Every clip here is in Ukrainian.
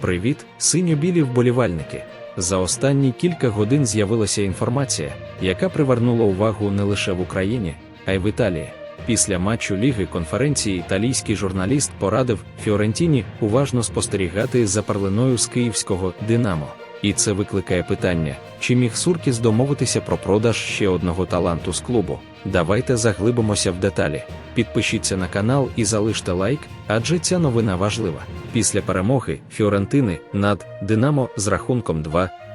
Привіт, синьо-білі вболівальники! За останні кілька годин з'явилася інформація, яка привернула увагу не лише в Україні, а й в Італії. Після матчу Ліги конференції італійський журналіст порадив Фіорентіні уважно спостерігати за парлиною з київського Динамо. І це викликає питання: чи міг Суркіс домовитися про продаж ще одного таланту з клубу? Давайте заглибимося в деталі. Підпишіться на канал і залиште лайк, адже ця новина важлива. Після перемоги Фіорентини над Динамо з рахунком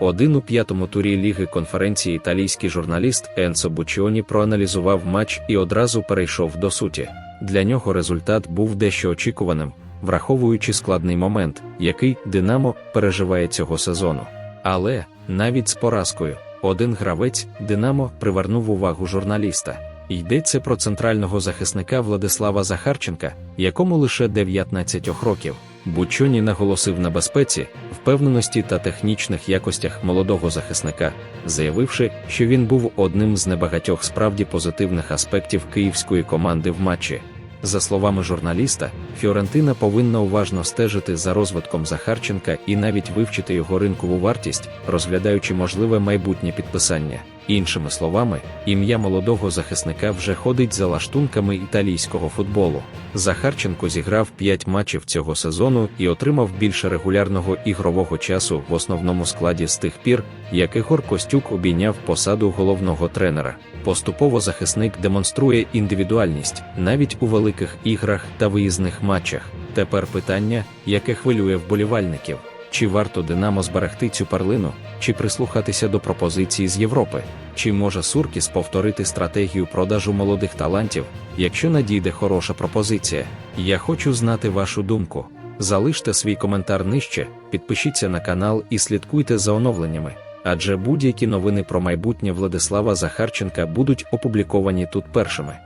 2-1 у п'ятому турі Ліги конференції італійський журналіст Енсо Бучіоні проаналізував матч і одразу перейшов до суті. Для нього результат був дещо очікуваним, враховуючи складний момент, який Динамо переживає цього сезону. Але навіть з поразкою один гравець Динамо привернув увагу журналіста. Йдеться про центрального захисника Владислава Захарченка, якому лише 19 років. Бучоні наголосив на безпеці, впевненості та технічних якостях молодого захисника, заявивши, що він був одним з небагатьох справді позитивних аспектів київської команди в матчі. За словами журналіста, Фіорентина повинна уважно стежити за розвитком Захарченка і навіть вивчити його ринкову вартість, розглядаючи можливе майбутнє підписання. Іншими словами, ім'я молодого захисника вже ходить за лаштунками італійського футболу. Захарченко зіграв 5 матчів цього сезону і отримав більше регулярного ігрового часу в основному складі з тих пір, як Ігор Костюк обійняв посаду головного тренера. Поступово захисник демонструє індивідуальність навіть у великих іграх та виїзних матчах. Тепер питання, яке хвилює вболівальників. Чи варто Динамо зберегти цю перлину, чи прислухатися до пропозицій з Європи? Чи може Суркіс повторити стратегію продажу молодих талантів, якщо надійде хороша пропозиція? Я хочу знати вашу думку. Залиште свій коментар нижче, підпишіться на канал і слідкуйте за оновленнями, адже будь-які новини про майбутнє Владислава Захарченка будуть опубліковані тут першими.